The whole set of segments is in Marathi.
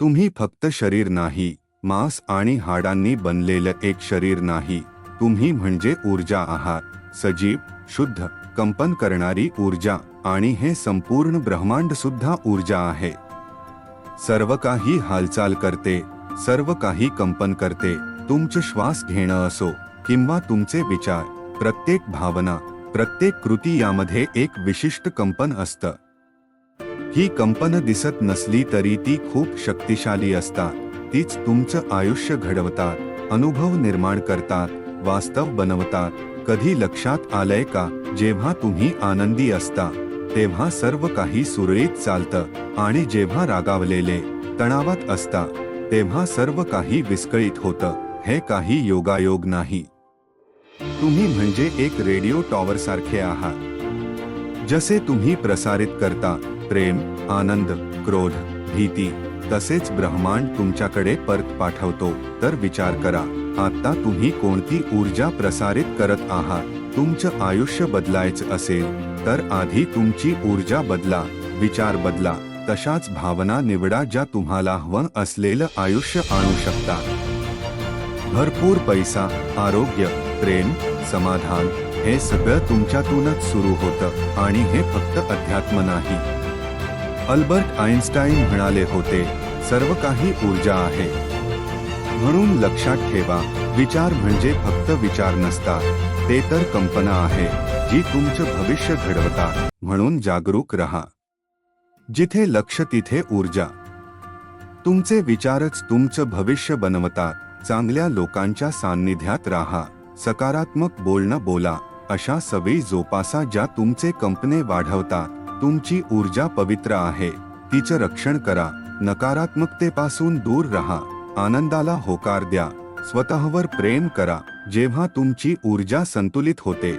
तुम्ही फक्त शरीर नाही मांस आणि हाडांनी बनलेलं एक शरीर नाही तुम्ही म्हणजे ऊर्जा आहात सजीव शुद्ध कंपन करणारी ऊर्जा आणि हे संपूर्ण ब्रह्मांड सुद्धा ऊर्जा आहे. सर्व काही हालचाल करते सर्व काही कंपन करते तुमचे श्वास घेणं असो किंवा तुमचे विचार प्रत्येक भावना प्रत्येक कृती यामध्ये एक विशिष्ट कंपन असतं. ही कंपन दिसत नसली तरी ती खूप शक्तिशाली असतात. तीच तुमचं आयुष्य घडवतात अनुभव निर्माण करतात वास्तव बनवतात. कधी लक्षात आलंय का जेव्हा तुम्ही आनंदी असता तेव्हा सर्व काही सुरळीत चालतं आणि जेव्हा रागावलेले तणावात असता तेव्हा सर्व काही विस्कळीत होतं हे काही योगायोग नाही. तुम्ही म्हणजे एक रेडिओ टॉवर सारखे आहात. जसे तुम्ही प्रसारित करता प्रेम आनंद क्रोध भीती तसेच ब्रह्मांड तुमच्याकडे परत पाठवतो. तर विचार करा आता तुम्ही कोणती ऊर्जा प्रसारित करत आहात? तुमचं आयुष्य बदलायचं असेल तर आधी तुमची ऊर्जा बदला विचार बदला. तशाच भावना निवडा ज्या तुम्हाला हवं असलेलं आयुष्य आणू शकता. भरपूर पैसा आरोग्य प्रेम समाधान हे सगळं तुमच्यातूनच सुरू होतं आणि हे फक्त अध्यात्म नाही. अल्बर्ट आइन्स्टाईन म्हणाले होते सर्व काही ऊर्जा आहे. म्हणून लक्षात ठेवा विचार म्हणजे फक्त विचार नसतात ते तर कंपना आहे जी तुमचं भविष्य घडवतात म्हणून जागरूक रहा. जिथे लक्ष तिथे ऊर्जा. तुमचे विचारच तुमचं भविष्य बनवतात चांगल्या लोकांच्या सान्निध्यात राहा सकारात्मक बोलणं बोला अशा सवयी जोपासा ज्या तुमचे कंपने वाढवतात तुमची ऊर्जा पवित्र आहे. तिचं रक्षण करा. नकारात्मकतेपासून दूर राहा. आनंदाला होकार द्या. स्वतःवर प्रेम करा. जेव्हा तुमची ऊर्जा संतुलित होते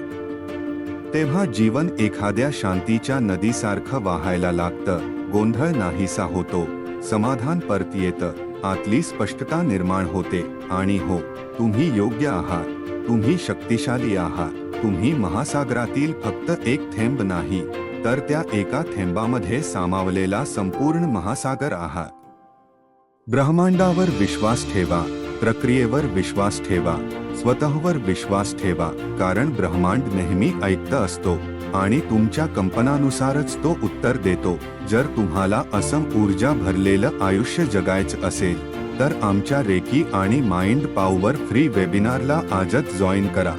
तेव्हा जीवन एखाद्या शांतीच्या नदीसारखं वाहायला लागतं. गोंधळ नाहीसा होतो. समाधान परत येतं. आतली स्पष्टता निर्माण होते. आणि हो तुम्ही योग्य आहात. तुम्ही शक्तिशाली आहात. तुम्ही महासागरातील फक्त एक थेंब नाही. तर त्या एका थेंबामध्ये सामावलेला संपूर्ण महासागर आहात ब्रह्मांडावर विश्वास ठेवा प्रक्रियेवर विश्वास ठेवा स्वतःवर विश्वास ठेवा कारण ब्रह्मांड नेहमी ऐकत असतो आणि तुमच्या कंपनानुसारच तो उत्तर देतो. जर तुम्हाला असम ऊर्जा भरलेलं आयुष्य जगायचं असेल तर आमच्या रेकी आणि माइंड पावर फ्री वेबिनारला आजच जॉईन करा.